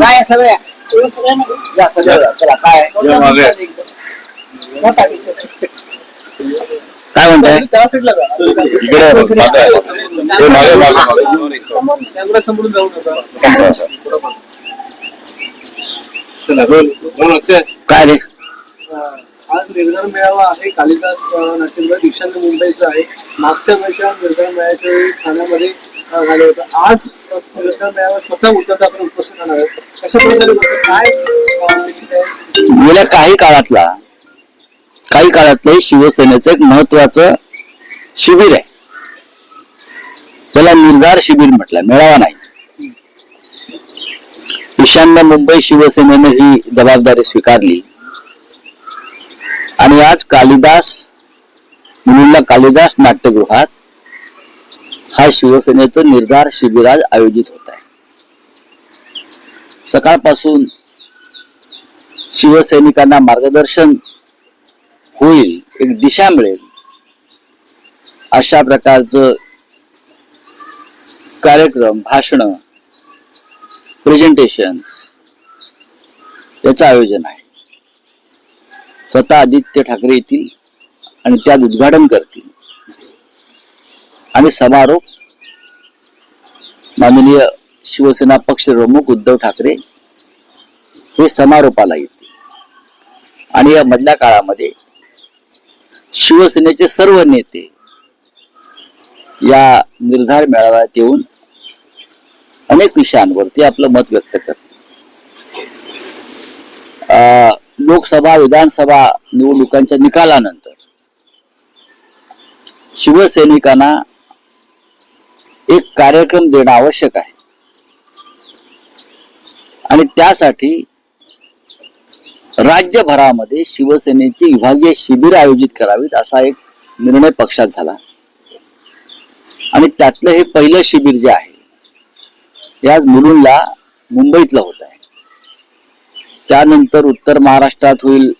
काय सगळ्या या सगळ्या. चला काय? या मागे. काय म्हणताय. हे. काय रे? निर्धार मेळावा आहे. कालिदास नाट्यगृह ईशान्य मुंबईचा आहे. मागच्या वर्षात निर्धार मेळाव्याच्या ठाण्यामध्ये झालं होतं. आज निर्धार मेळावा स्वतः उद्धव ठाकरे उपस्थित राहणार आहेत कशा प्रकारे होतं? काय? गेल्या काही काळातला काही काळातलं शिवसेनेचं एक महत्वाचं शिबिर आहे. त्याला निर्धार शिबिर म्हटलं मेळावा नाही. ईशान्य मुंबई शिवसेनेने ही जबाबदारी स्वीकारली. आणि आज कालिदास मुलुंडला कालिदास नाट्यगृहात हा शिवसेनेचं निर्धार शिबिराज आयोजित होत आहे. सकाळपासून शिवसैनिकांना मार्गदर्शन होईल एक दिशा मिळेल अशा प्रकारचं कार्यक्रम भाषण प्रेझेंटेशन याचं आयोजन आहे. स्वतः आदित्य ठाकरे येतील आणि त्यात उद्घाटन करतील. आणि समारोप माननीय शिवसेना पक्ष प्रमुख उद्धव ठाकरे हे समारोपाला येतील. आणि या मधल्या काळामध्ये शिवसेनेचे सर्व नेते या निर्धार मेळाव्यात येऊन अनेक विषयांवरती आपलं मत व्यक्त करतात अं, लोकसभा विधानसभा निवडणुकांच्या निकालानंतर शिवसैनिकांना एक कार्यक्रम देणं आवश्यक आहे. आणि त्यासाठी राज्यभरामध्ये शिवसेनेची विभागीय शिबिर आयोजित करावीत असा एक निर्णय पक्षात झाला. आणि त्यातलं हे पहिलं शिबिर जे आहे हे आज मुलुंडला मुंबईतलं होत आहे. त्यानंतर उत्तर महाराष्ट्रात होईल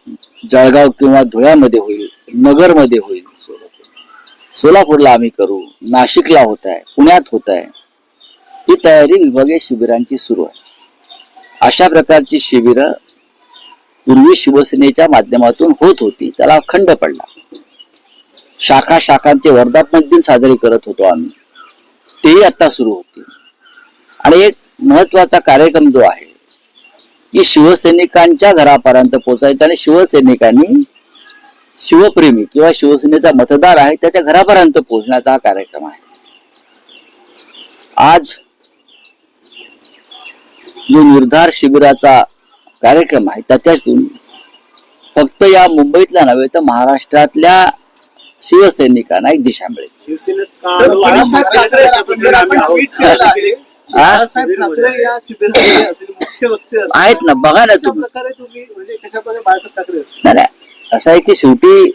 जळगाव किंवा धुळ्यामध्ये होईल नगरमध्ये होईल. सोलापूरला आम्ही करू नाशिकला होत आहे पुण्यात होत आहे. ही तयारी विभागीय शिबिरांची सुरू आहे. अशा प्रकारची शिबिरं पूर्वी शिवसेनेच्या माध्यमातून होत होती त्याला खंड पडला शाखा शाखांचे वर्धापन दिन साजरे करत होतो आम्ही. तेही आता सुरू होते आणि एक महत्त्वाचा कार्यक्रम जो आहे की शिवसैनिकांच्या घरापर्यंत पोहोचायचा आणि शिवसैनिकांनी शिवप्रेमी किंवा शिवसेनेचा मतदार आहे त्याच्या घरापर्यंत पोहोचण्याचा हा कार्यक्रम आहे. आज जो निर्धार शिबिराचा कार्यक्रम आहे त्याच्यातून फक्त या मुंबईतल्या नव्हे तर महाराष्ट्रातल्या शिवसैनिकांना एक दिशा मिळेल शिवसेनेत आहेत ना बघा ना तुम्ही. म्हणजे नाही असं आहे की शेवटी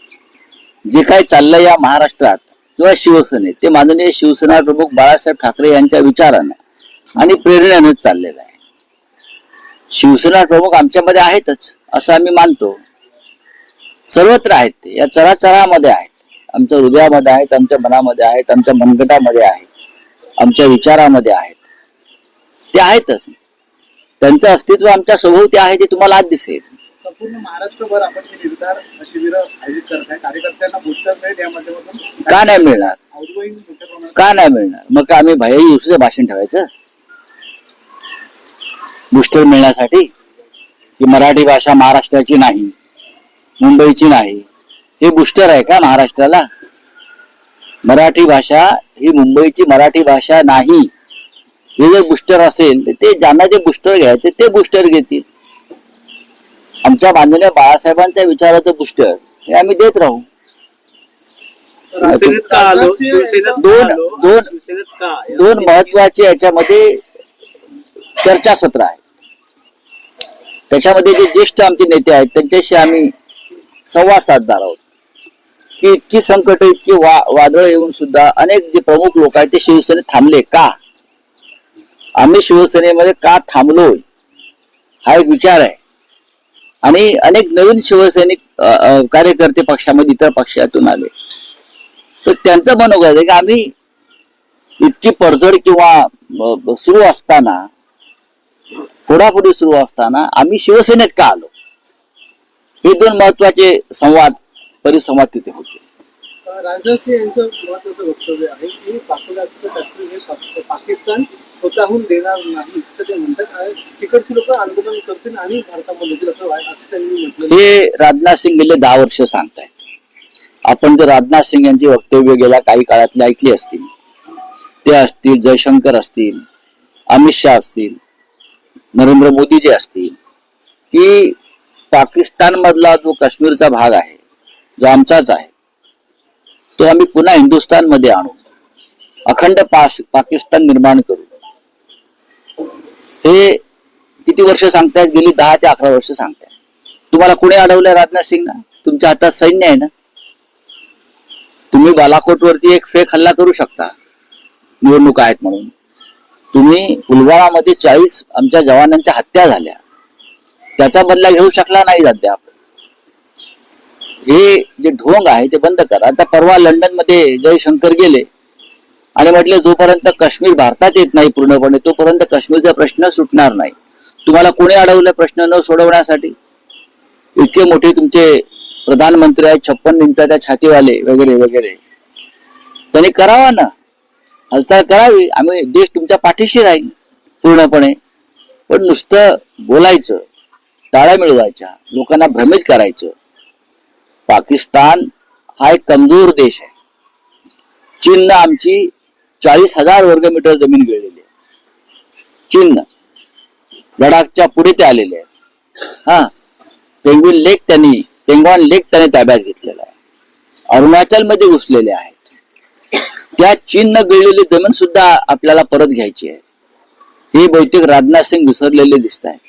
जे काय चाललंय या महाराष्ट्रात किंवा शिवसेनेत ते माननीय शिवसेना प्रमुख बाळासाहेब ठाकरे यांच्या विचारानं आणि प्रेरणेनेच चाललेलं आहे. शिवसेना प्रमुख आमच्यामध्ये आहेतच असं आम्ही मानतो. सर्वत्र आहेत ते या चराचरामध्ये आहेत. आमच्या हृदयामध्ये आहेत आमच्या मनामध्ये आहेत आमच्या मनगटामध्ये आहेत आमच्या विचारामध्ये आहेत. ते आहेतच. त्यांचं अस्तित्व आमच्या सभोवती आहे ते तुम्हाला आज दिसेल. संपूर्ण महाराष्ट्रभर आपण निर्धार शिबिर आयोजित करताय कार्यकर्त्यांना बूस्टर मिळेल या माध्यमातून का नाही मिळणार? आउटगोईंग मोठ्या प्रमाणात का नाही मिळणार? मग का आम्ही भैया युसूचं भाषण ठेवायचं? बुस्टर मिळण्यासाठी की मराठी भाषा महाराष्ट्राची नाही मुंबईची नाही. हे बुस्टर आहे का महाराष्ट्राला? मराठी भाषा ही मुंबईची मराठी भाषा नाही. हे जर बुस्टर असेल तर ते ज्यांना जे बुस्टर घ्यायचे ते बुस्टर घेतील. आमच्या माननीय बाळासाहेबांच्या विचाराचं बुस्टर हे आम्ही देत राहू. दोन-? दोन- दोन महत्त्वाचे याच्यामध्ये चर्चासत्र आहे त्याच्यामध्ये जे ज्येष्ठ आमचे नेते आहेत त्यांच्याशी आम्ही संवाद साधणार आहोत. की इतकी संकट इतकी वा वादळ येऊन सुद्धा अनेक जे प्रमुख लोक आहेत ते शिवसेनेत थांबले का? आम्ही शिवसेनेमध्ये का थांबलोय? हा एक विचार आहे. आणि अनेक नवीन शिवसैनिक कार्यकर्ते पक्षामध्ये इतर पक्षातून आले. तर त्यांचं मनोगत आहे की आम्ही इतकी पडझड किंवा सुरू असताना फोडाफोडी सुरू असताना आम्ही शिवसेनेत का आलो? हे दोन महत्त्वाचे संवाद परिसंवाद तिथे होते. राजनाथ सिंह यांचं महत्वाचं वक्तव्य आहे की पाकिस्तान स्वतःहून देणार नाही असं ते म्हणतात. आणि तिकडची लोक आंदोलन करतील आणि भारतामध्ये येतील असं असं त्यांनी म्हटलं हे राजनाथ सिंग गेले दहा वर्ष सांगतायत. आपण जर राजनाथ सिंग यांची वक्तव्य गेल्या काही काळातली ऐकली असतील ते असतील जयशंकर असतील अमित शहा असतील नरेंद्र मोदी जे असतील की पाकिस्तानमधला जो काश्मीरचा भाग आहे जो आमचाच आहे तो आम्ही पुन्हा हिंदुस्थानमध्ये आणू. अखंड पास पाकिस्तान निर्माण करू. हे किती वर्ष सांगतायत? गेली दहा ते अकरा वर्ष सांगतायत. तुम्हाला कुणी अडवलंय राजनाथ सिंग ना? तुमच्या हातात सैन्य आहे ना? तुम्ही बालाकोटवरती एक फेक हल्ला करू शकता. निवडणूक आहेत म्हणून. तुम्ही पुलवामामध्ये चाळीस आमच्या जवानांच्या हत्या झाल्या. त्याचा बदला घेऊ शकला नाही अद्याप. हे जे ढोंग आहे ते बंद करा. आता परवा लंडनमध्ये जयशंकर गेले. आणि म्हटले जोपर्यंत काश्मीर भारतात येत नाही पूर्णपणे तोपर्यंत काश्मीरचा प्रश्न सुटणार नाही. तुम्हाला कोणी अडवलं प्रश्न न सोडवण्यासाठी? इतके मोठे तुमचे प्रधानमंत्री आहेत छप्पन इंचाच्या छातीवाले वगैरे वगैरे. त्यांनी करावा ना. हालचाल करावी. आम्ही देश तुमच्या पाठीशी राहील पूर्णपणे. पण नुसतं बोलायचं टाळ्या मिळवायच्या लोकांना भ्रमित करायचं. पाकिस्तान हा एक कमजोर देश आहे. चीननं आमची चाळीस हजार वर्ग मीटर जमीन गिळलेली आहे. चीननं लडाखच्या पुढे ते आलेले आहेत. हा. पेंग्विन लेक त्यांनी पेंगॉन लेक त्याने ताब्यात घेतलेला आहे. अरुणाचलमध्ये घुसलेले आहेत. त्या चीननं गिळलेली जमीन सुद्धा आपल्याला परत घ्यायची आहे. हे बहुतेक राजनाथ सिंग विसरलेले दिसत आहेत